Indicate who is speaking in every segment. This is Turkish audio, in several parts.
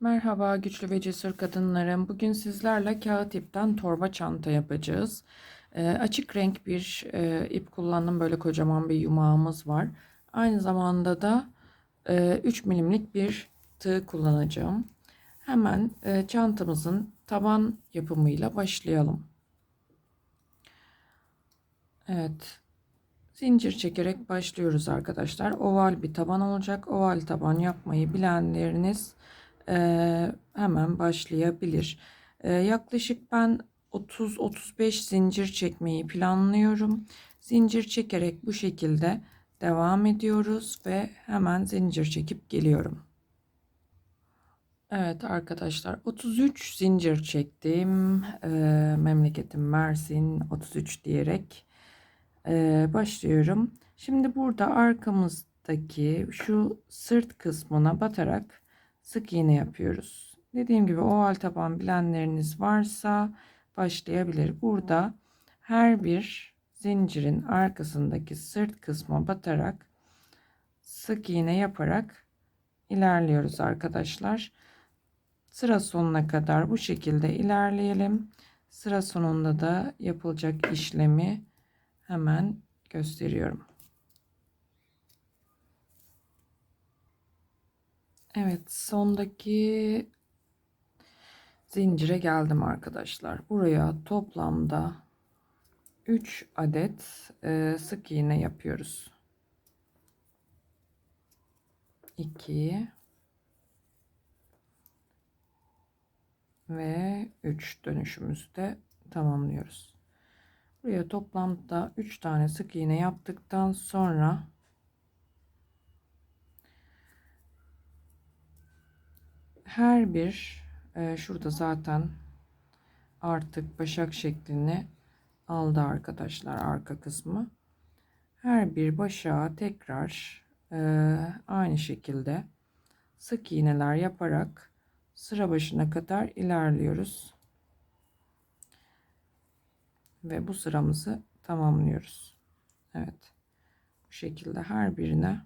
Speaker 1: Merhaba güçlü ve cesur kadınlarım. Bugün sizlerle kağıt ipten torba çanta yapacağız. Ee, açık renk bir e, ip kullandım. Böyle kocaman bir yumağımız var. Aynı zamanda da e, 3 milimlik bir tığ kullanacağım. Hemen e, çantamızın taban yapımıyla başlayalım. Evet. Zincir çekerek başlıyoruz arkadaşlar. Oval bir taban olacak. Oval taban yapmayı bilenleriniz e, hemen başlayabilir. E, yaklaşık ben 30-35 zincir çekmeyi planlıyorum. Zincir çekerek bu şekilde devam ediyoruz ve hemen zincir çekip geliyorum. Evet arkadaşlar 33 zincir çektim. E, memleketim Mersin 33 diyerek e, başlıyorum. Şimdi burada arkamızdaki şu sırt kısmına batarak sık iğne yapıyoruz. Dediğim gibi oval taban bilenleriniz varsa başlayabilir. Burada her bir zincirin arkasındaki sırt kısma batarak sık iğne yaparak ilerliyoruz arkadaşlar. Sıra sonuna kadar bu şekilde ilerleyelim. Sıra sonunda da yapılacak işlemi hemen gösteriyorum. Evet, sondaki zincire geldim arkadaşlar. Buraya toplamda 3 adet e, sık iğne yapıyoruz. 2 ve 3 dönüşümüzü de tamamlıyoruz. Buraya toplamda 3 tane sık iğne yaptıktan sonra her bir e, şurada zaten artık başak şeklini aldı arkadaşlar arka kısmı. Her bir başağa tekrar e, aynı şekilde sık iğneler yaparak sıra başına kadar ilerliyoruz. Ve bu sıramızı tamamlıyoruz. Evet. Bu şekilde her birine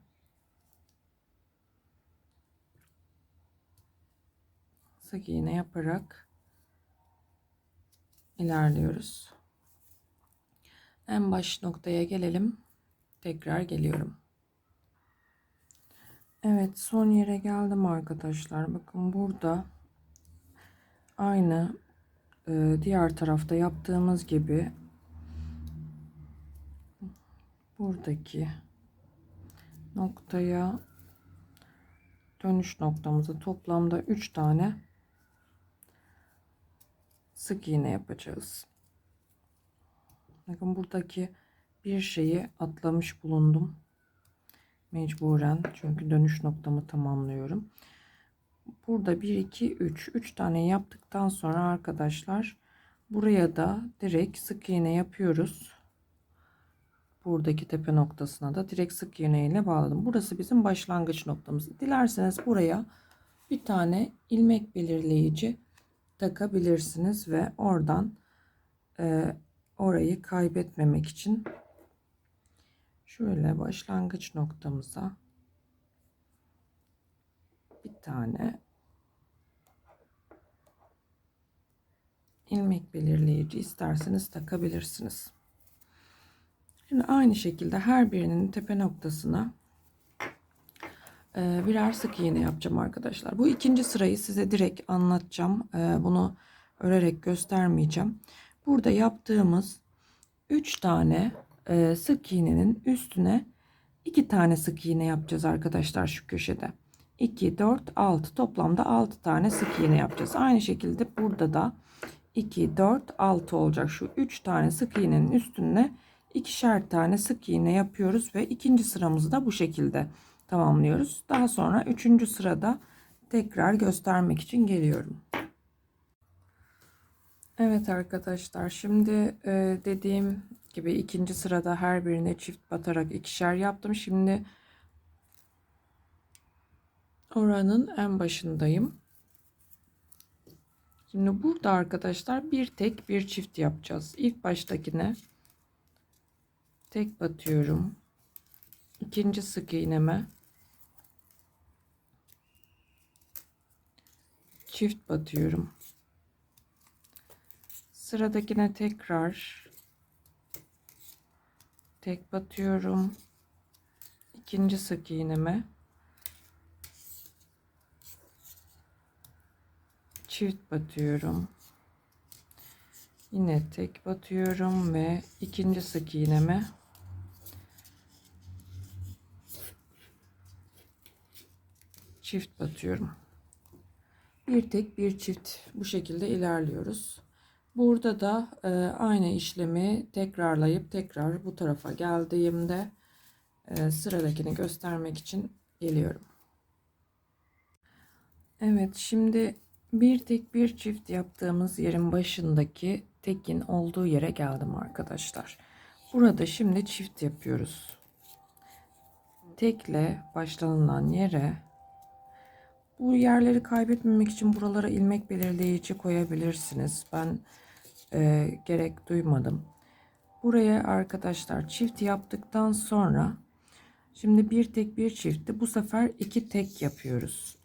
Speaker 1: sık iğne yaparak ilerliyoruz. En baş noktaya gelelim. Tekrar geliyorum. Evet son yere geldim arkadaşlar. Bakın burada aynı e, diğer tarafta yaptığımız gibi buradaki noktaya dönüş noktamızı toplamda 3 tane sık iğne yapacağız. Bakın buradaki bir şeyi atlamış bulundum. Mecburen çünkü dönüş noktamı tamamlıyorum. Burada 1 2 3 3 tane yaptıktan sonra arkadaşlar buraya da direkt sık iğne yapıyoruz. Buradaki tepe noktasına da direkt sık iğne ile bağladım. Burası bizim başlangıç noktamız. Dilerseniz buraya bir tane ilmek belirleyici takabilirsiniz ve oradan e, orayı kaybetmemek için şöyle başlangıç noktamıza bir tane ilmek belirleyici isterseniz takabilirsiniz. Şimdi aynı şekilde her birinin tepe noktasına birer sık iğne yapacağım arkadaşlar. Bu ikinci sırayı size direkt anlatacağım. E, bunu örerek göstermeyeceğim. Burada yaptığımız 3 tane e, sık iğnenin üstüne 2 tane sık iğne yapacağız arkadaşlar şu köşede. 2, 4, 6 toplamda 6 tane sık iğne yapacağız. Aynı şekilde burada da 2, 4, 6 olacak. Şu 3 tane sık iğnenin üstüne ikişer tane sık iğne yapıyoruz ve ikinci sıramızı da bu şekilde tamamlıyoruz. Daha sonra üçüncü sırada tekrar göstermek için geliyorum. Evet arkadaşlar şimdi e, dediğim gibi ikinci sırada her birine çift batarak ikişer yaptım. Şimdi oranın en başındayım. Şimdi burada arkadaşlar bir tek bir çift yapacağız. İlk baştakine tek batıyorum. İkinci sık iğneme çift batıyorum. Sıradakine tekrar tek batıyorum. İkinci sık iğneme çift batıyorum. Yine tek batıyorum ve ikinci sık iğneme çift batıyorum. Bir tek bir çift bu şekilde ilerliyoruz. Burada da e, aynı işlemi tekrarlayıp tekrar bu tarafa geldiğimde e, sıradakini göstermek için geliyorum. Evet şimdi bir tek bir çift yaptığımız yerin başındaki tekin olduğu yere geldim arkadaşlar. Burada şimdi çift yapıyoruz. Tekle başlanılan yere bu yerleri kaybetmemek için buralara ilmek belirleyici koyabilirsiniz. Ben e, gerek duymadım. Buraya arkadaşlar çift yaptıktan sonra şimdi bir tek bir çiftti. Bu sefer iki tek yapıyoruz.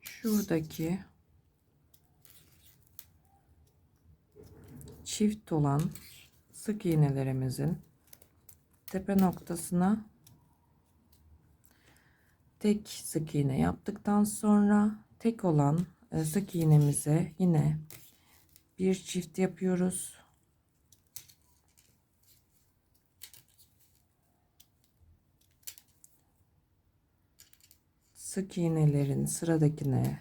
Speaker 1: Şuradaki çift olan sık iğnelerimizin tepe noktasına tek sık iğne yaptıktan sonra tek olan e, sık iğnemize yine bir çift yapıyoruz. Sık iğnelerin sıradakine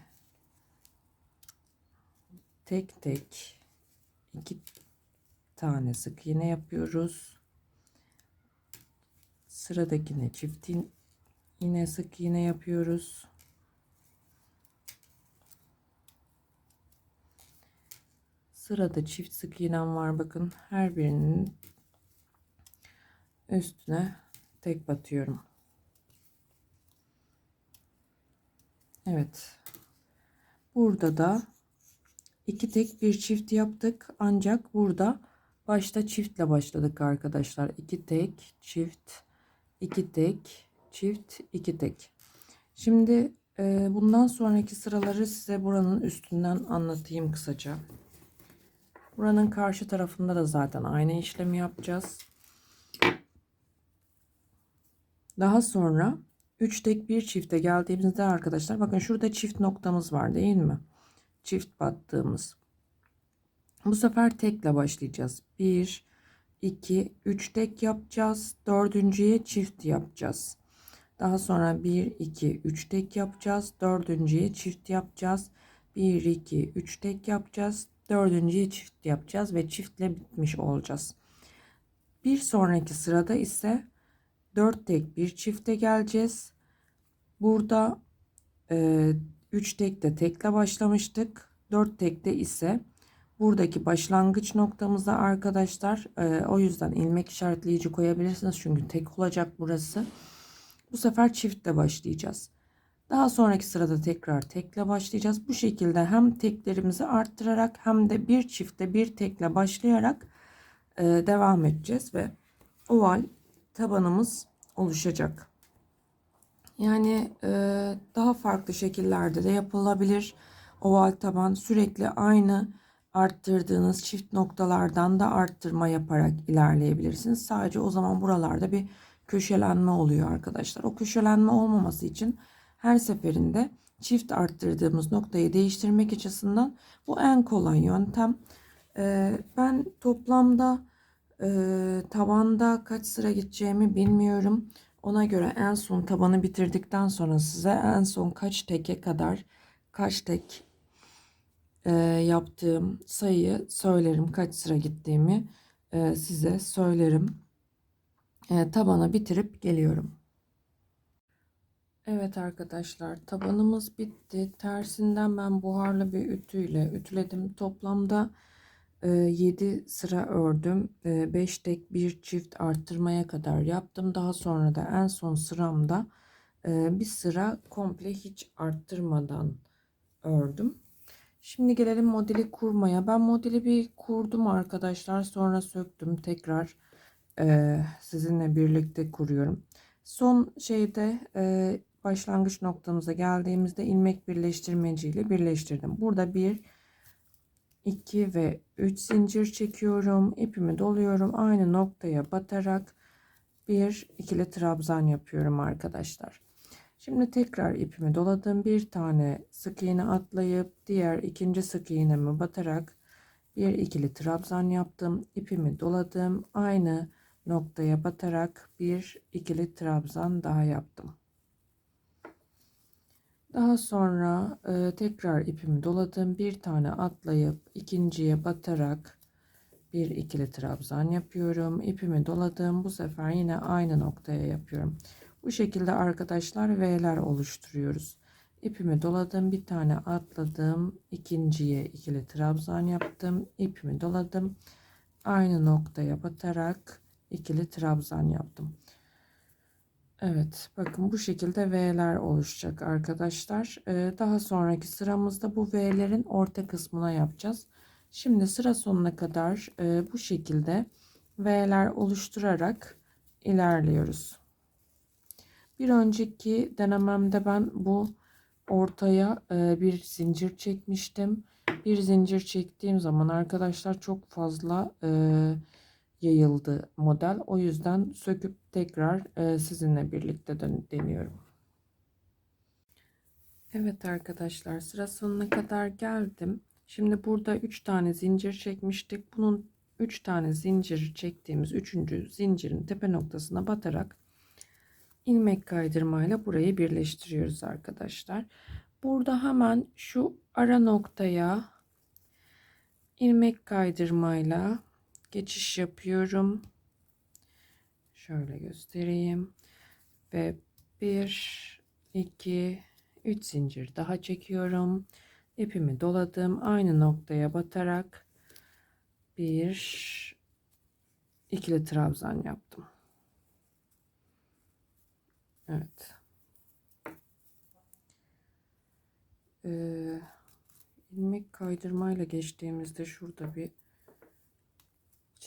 Speaker 1: tek tek iki tane sık iğne yapıyoruz. Sıradakine çift iğne sık iğne yapıyoruz. Sırada çift sık iğnem var bakın her birinin üstüne tek batıyorum. Evet. Burada da iki tek bir çift yaptık. Ancak burada başta çiftle başladık arkadaşlar. İki tek çift iki tek çift iki tek. Şimdi e, bundan sonraki sıraları size buranın üstünden anlatayım kısaca. Buranın karşı tarafında da zaten aynı işlemi yapacağız. Daha sonra 3 tek bir çifte geldiğimizde arkadaşlar bakın şurada çift noktamız var değil mi? Çift battığımız. Bu sefer tekle başlayacağız. 1 2 3 tek yapacağız. Dördüncüye çift yapacağız. Daha sonra 1 2 3 tek yapacağız. Dördüncüye çift yapacağız. 1 2 3 tek yapacağız. Dördüncüye çift yapacağız ve çiftle bitmiş olacağız. Bir sonraki sırada ise 4 tek bir çifte geleceğiz. Burada 3 e, tekte tekle başlamıştık. 4 tekte ise buradaki başlangıç noktamıza arkadaşlar e, o yüzden ilmek işaretleyici koyabilirsiniz. Çünkü tek olacak burası. Bu sefer çiftle başlayacağız. Daha sonraki sırada tekrar tekle başlayacağız. Bu şekilde hem teklerimizi arttırarak hem de bir çifte bir tekle başlayarak e, devam edeceğiz ve oval tabanımız oluşacak. Yani e, daha farklı şekillerde de yapılabilir. Oval taban sürekli aynı arttırdığınız çift noktalardan da arttırma yaparak ilerleyebilirsiniz. Sadece o zaman buralarda bir köşelenme oluyor arkadaşlar. O köşelenme olmaması için her seferinde çift arttırdığımız noktayı değiştirmek açısından bu en kolay yöntem. Ee, ben toplamda e, tabanda kaç sıra gideceğimi bilmiyorum. Ona göre en son tabanı bitirdikten sonra size en son kaç teke kadar kaç tek e, yaptığım sayıyı söylerim. Kaç sıra gittiğimi e, size söylerim. E, tabana bitirip geliyorum. Evet arkadaşlar tabanımız bitti. Tersinden ben buharlı bir ütüyle ütüledim. Toplamda 7 e, sıra ördüm. 5 e, tek bir çift arttırmaya kadar yaptım. Daha sonra da en son sıramda bir sıra komple hiç arttırmadan ördüm. Şimdi gelelim modeli kurmaya. Ben modeli bir kurdum arkadaşlar. Sonra söktüm. Tekrar sizinle birlikte kuruyorum. Son şeyde başlangıç noktamıza geldiğimizde ilmek birleştirmeci ile birleştirdim. Burada bir 2 ve 3 zincir çekiyorum. ipimi doluyorum. Aynı noktaya batarak bir ikili trabzan yapıyorum arkadaşlar. Şimdi tekrar ipimi doladım. Bir tane sık iğne atlayıp diğer ikinci sık iğnemi batarak bir ikili trabzan yaptım. ipimi doladım. Aynı noktaya batarak bir ikili trabzan daha yaptım. Daha sonra e, tekrar ipimi doladım. Bir tane atlayıp ikinciye batarak bir ikili trabzan yapıyorum. İpimi doladım. Bu sefer yine aynı noktaya yapıyorum. Bu şekilde arkadaşlar V'ler oluşturuyoruz. İpimi doladım. Bir tane atladım. ikinciye ikili trabzan yaptım. İpimi doladım. Aynı noktaya batarak ikili trabzan yaptım. Evet bakın bu şekilde V'ler oluşacak arkadaşlar. Ee, daha sonraki sıramızda bu V'lerin orta kısmına yapacağız. Şimdi sıra sonuna kadar e, bu şekilde V'ler oluşturarak ilerliyoruz. Bir önceki denememde ben bu ortaya e, bir zincir çekmiştim. Bir zincir çektiğim zaman arkadaşlar çok fazla e, yayıldı model. O yüzden söküp tekrar e, sizinle birlikte deniyorum. Evet arkadaşlar sıra sonuna kadar geldim. Şimdi burada 3 tane zincir çekmiştik. Bunun 3 tane zincir çektiğimiz 3. zincirin tepe noktasına batarak ilmek kaydırmayla burayı birleştiriyoruz arkadaşlar. Burada hemen şu ara noktaya ilmek kaydırmayla geçiş yapıyorum. Şöyle göstereyim. Ve 1 2 3 zincir daha çekiyorum. İpimi doladım. Aynı noktaya batarak bir ikili trabzan yaptım. Evet. Ee, ilmek kaydırmayla geçtiğimizde şurada bir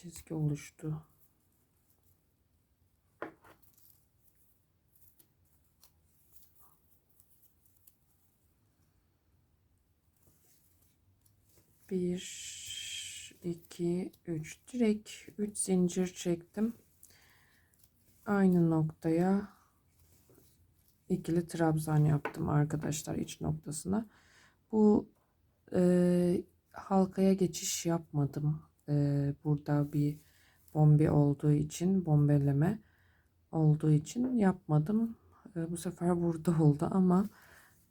Speaker 1: çizgi oluştu. Bir, iki, üç. Direkt üç zincir çektim. Aynı noktaya ikili trabzan yaptım arkadaşlar iç noktasına. Bu e, halkaya geçiş yapmadım e, burada bir bombe olduğu için bombeleme olduğu için yapmadım. E, bu sefer burada oldu ama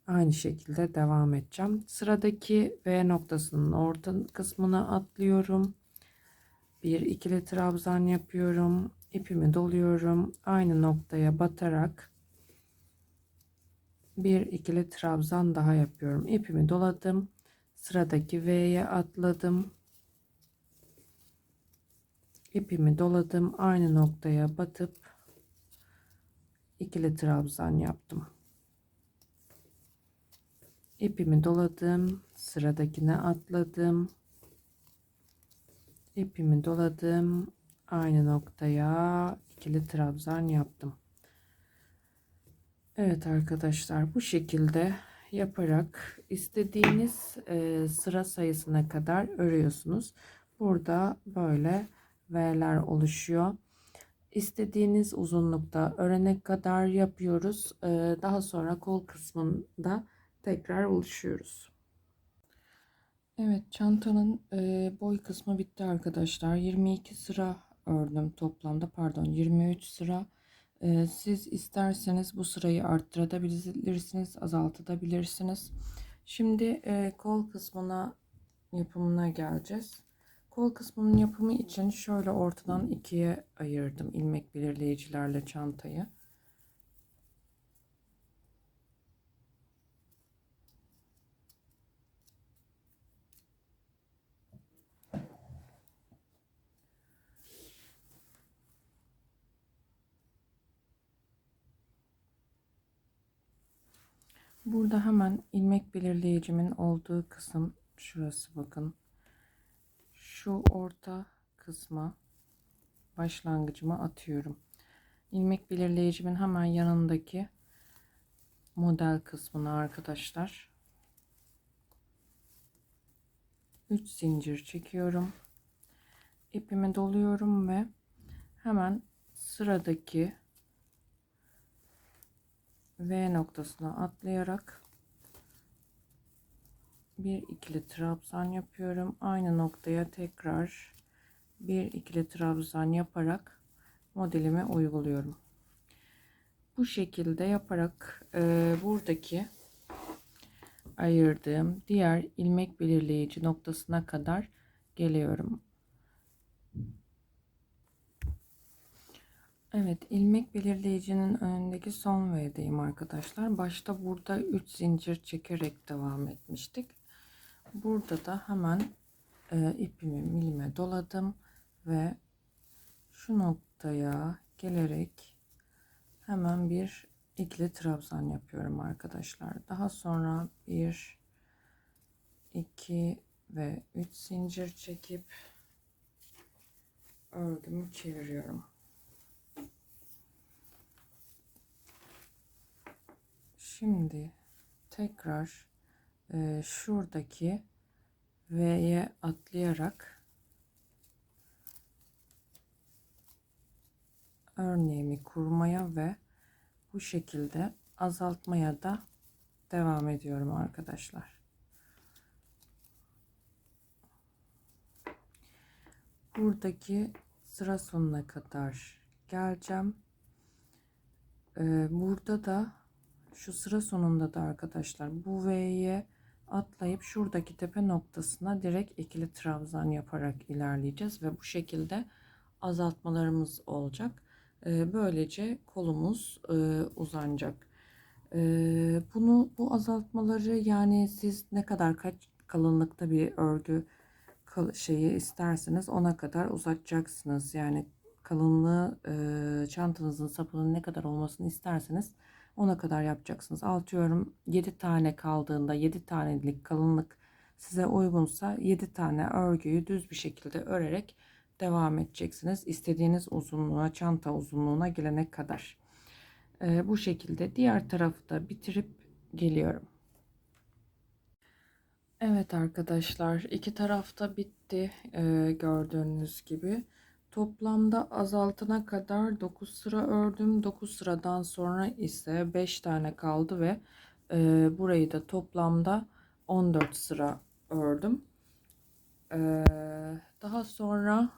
Speaker 1: aynı şekilde devam edeceğim. Sıradaki V noktasının orta kısmına atlıyorum. Bir ikili trabzan yapıyorum. ipimi doluyorum. Aynı noktaya batarak bir ikili trabzan daha yapıyorum. ipimi doladım. Sıradaki V'ye atladım ipimi doladım aynı noktaya batıp ikili trabzan yaptım. İpimi doladım sıradakine atladım. İpimi doladım aynı noktaya ikili trabzan yaptım. Evet arkadaşlar bu şekilde yaparak istediğiniz e, sıra sayısına kadar örüyorsunuz. Burada böyle V'ler oluşuyor. İstediğiniz uzunlukta örene kadar yapıyoruz. Ee, daha sonra kol kısmında tekrar oluşuyoruz. Evet çantanın e, boy kısmı bitti arkadaşlar. 22 sıra ördüm toplamda pardon 23 sıra. Ee, siz isterseniz bu sırayı arttırabilirsiniz azaltabilirsiniz. Şimdi e, kol kısmına yapımına geleceğiz. Kol kısmının yapımı için şöyle ortadan ikiye ayırdım ilmek belirleyicilerle çantayı. Burada hemen ilmek belirleyicimin olduğu kısım şurası bakın şu orta kısma başlangıcıma atıyorum. ilmek belirleyicimin hemen yanındaki model kısmına arkadaşlar. 3 zincir çekiyorum. İpimi doluyorum ve hemen sıradaki V noktasına atlayarak bir ikili trabzan yapıyorum. Aynı noktaya tekrar bir ikili trabzan yaparak modelimi uyguluyorum. Bu şekilde yaparak e, buradaki ayırdığım diğer ilmek belirleyici noktasına kadar geliyorum. Evet, ilmek belirleyicinin önündeki son V'deyim arkadaşlar. Başta burada 3 zincir çekerek devam etmiştik. Burada da hemen e, ipimi milime doladım ve şu noktaya gelerek hemen bir ikili trabzan yapıyorum arkadaşlar. Daha sonra bir, iki ve üç zincir çekip örgümü çeviriyorum. Şimdi tekrar e, şuradaki V'ye atlayarak örneğimi kurmaya ve bu şekilde azaltmaya da devam ediyorum arkadaşlar. Buradaki sıra sonuna kadar geleceğim. Ee, burada da şu sıra sonunda da arkadaşlar bu V'ye atlayıp şuradaki tepe noktasına direkt ikili trabzan yaparak ilerleyeceğiz ve bu şekilde azaltmalarımız olacak. Ee, böylece kolumuz e, uzanacak. Ee, bunu bu azaltmaları yani siz ne kadar kaç kalınlıkta bir örgü şeyi isterseniz ona kadar uzatacaksınız. Yani kalınlığı e, çantanızın sapının ne kadar olmasını isterseniz ona kadar yapacaksınız. Altıyorum 7 tane kaldığında 7 tanelik kalınlık size uygunsa 7 tane örgüyü düz bir şekilde örerek devam edeceksiniz. İstediğiniz uzunluğa, çanta uzunluğuna gelene kadar. Ee, bu şekilde diğer tarafı da bitirip geliyorum. Evet arkadaşlar iki tarafta bitti ee, gördüğünüz gibi. Toplamda azaltana kadar 9 sıra ördüm. 9 sıradan sonra ise 5 tane kaldı ve e, burayı da toplamda 14 sıra ördüm. Ee, daha sonra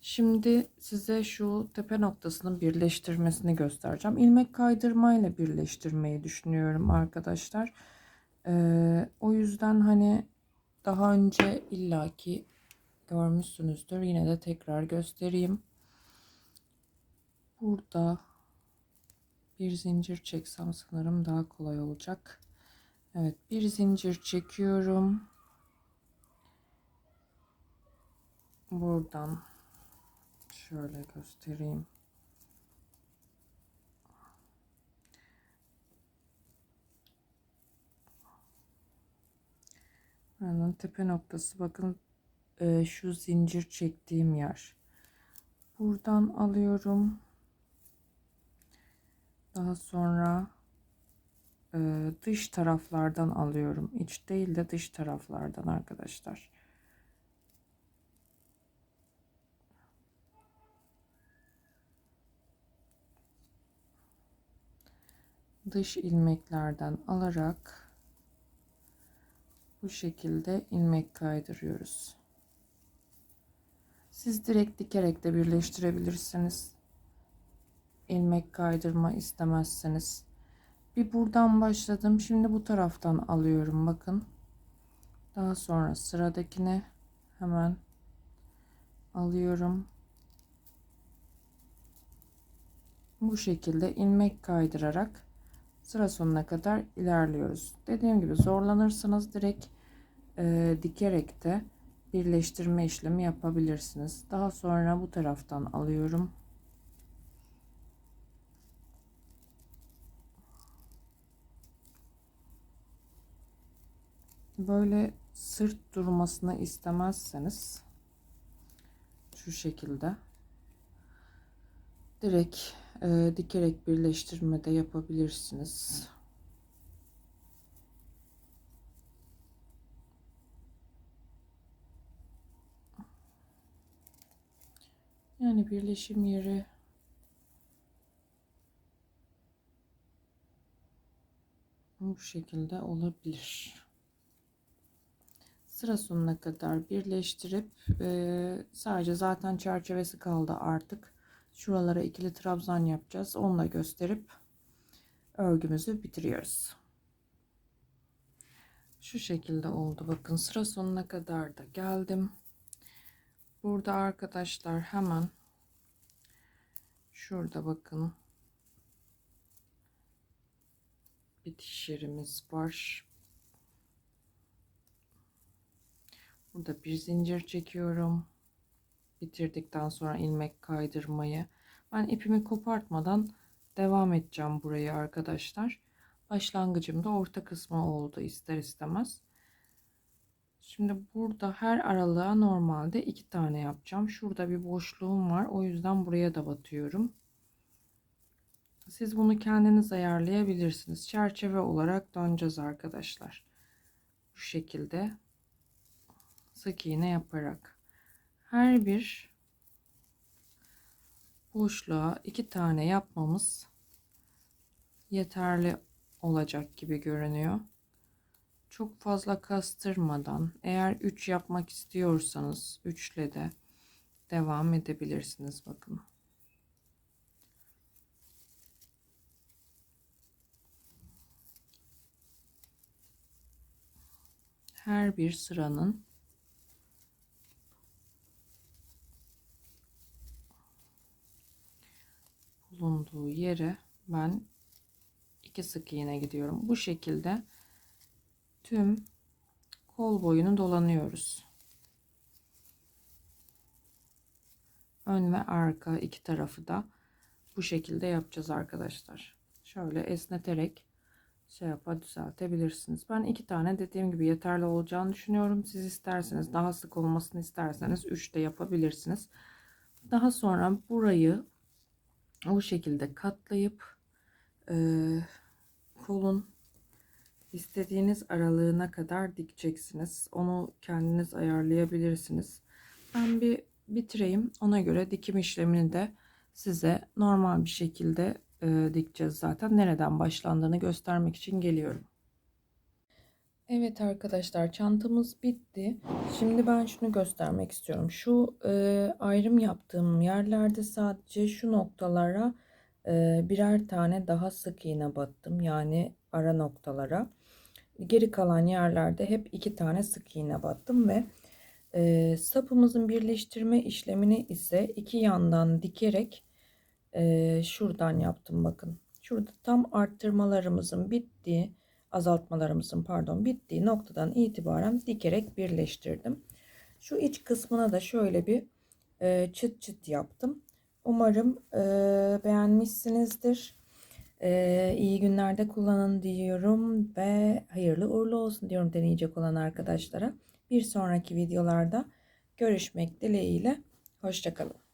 Speaker 1: Şimdi size şu tepe noktasının birleştirmesini göstereceğim. İlmek kaydırma ile birleştirmeyi düşünüyorum arkadaşlar. Ee, o yüzden hani daha önce illaki görmüşsünüzdür. Yine de tekrar göstereyim. Burada bir zincir çeksem sanırım daha kolay olacak. Evet bir zincir çekiyorum. Buradan Şöyle göstereyim. Hemen tepe noktası bakın e, şu zincir çektiğim yer. Buradan alıyorum. Daha sonra e, dış taraflardan alıyorum. İç değil de dış taraflardan arkadaşlar. dış ilmeklerden alarak bu şekilde ilmek kaydırıyoruz. Siz direkt dikerek de birleştirebilirsiniz. ilmek kaydırma istemezseniz. Bir buradan başladım. Şimdi bu taraftan alıyorum. Bakın. Daha sonra sıradakine hemen alıyorum. Bu şekilde ilmek kaydırarak sıra sonuna kadar ilerliyoruz. Dediğim gibi zorlanırsanız direkt e, dikerek de birleştirme işlemi yapabilirsiniz. Daha sonra bu taraftan alıyorum. Böyle sırt durmasını istemezseniz şu şekilde direkt e, dikerek birleştirme de yapabilirsiniz. Yani birleşim yeri bu şekilde olabilir. Sıra sonuna kadar birleştirip e, sadece zaten çerçevesi kaldı artık. Şuralara ikili trabzan yapacağız. Onu da gösterip örgümüzü bitiriyoruz. Şu şekilde oldu. Bakın sıra sonuna kadar da geldim. Burada arkadaşlar hemen şurada bakın bitiş yerimiz var. Burada bir zincir çekiyorum. Bitirdikten sonra ilmek kaydırmayı. Ben ipimi kopartmadan devam edeceğim burayı arkadaşlar. Başlangıcım da orta kısmı oldu ister istemez. Şimdi burada her aralığa normalde iki tane yapacağım. Şurada bir boşluğum var. O yüzden buraya da batıyorum. Siz bunu kendiniz ayarlayabilirsiniz. Çerçeve olarak döneceğiz arkadaşlar. Bu şekilde sık iğne yaparak her bir boşluğa iki tane yapmamız yeterli olacak gibi görünüyor. Çok fazla kastırmadan eğer 3 yapmak istiyorsanız 3 ile de devam edebilirsiniz bakın. Her bir sıranın bulunduğu yere ben iki sık iğne gidiyorum. Bu şekilde tüm kol boyunu dolanıyoruz. Ön ve arka iki tarafı da bu şekilde yapacağız arkadaşlar. Şöyle esneterek şey yapa düzeltebilirsiniz. Ben iki tane dediğim gibi yeterli olacağını düşünüyorum. Siz isterseniz daha sık olmasını isterseniz 3 de yapabilirsiniz. Daha sonra burayı o şekilde katlayıp e, kolun istediğiniz aralığına kadar dikeceksiniz. Onu kendiniz ayarlayabilirsiniz. Ben bir bitireyim. Ona göre dikim işlemini de size normal bir şekilde e, dikeceğiz zaten. Nereden başlandığını göstermek için geliyorum. Evet arkadaşlar çantamız bitti. Şimdi ben şunu göstermek istiyorum. Şu e, ayrım yaptığım yerlerde sadece şu noktalara birer tane daha sık iğne battım. Yani ara noktalara. Geri kalan yerlerde hep iki tane sık iğne battım ve sapımızın birleştirme işlemini ise iki yandan dikerek şuradan yaptım bakın. Şurada tam arttırmalarımızın bittiği azaltmalarımızın pardon bittiği noktadan itibaren dikerek birleştirdim. Şu iç kısmına da şöyle bir e, çıt çıt yaptım. Umarım e, beğenmişsinizdir. E, iyi günlerde kullanın diyorum ve hayırlı uğurlu olsun diyorum deneyecek olan arkadaşlara. Bir sonraki videolarda görüşmek dileğiyle. Hoşçakalın.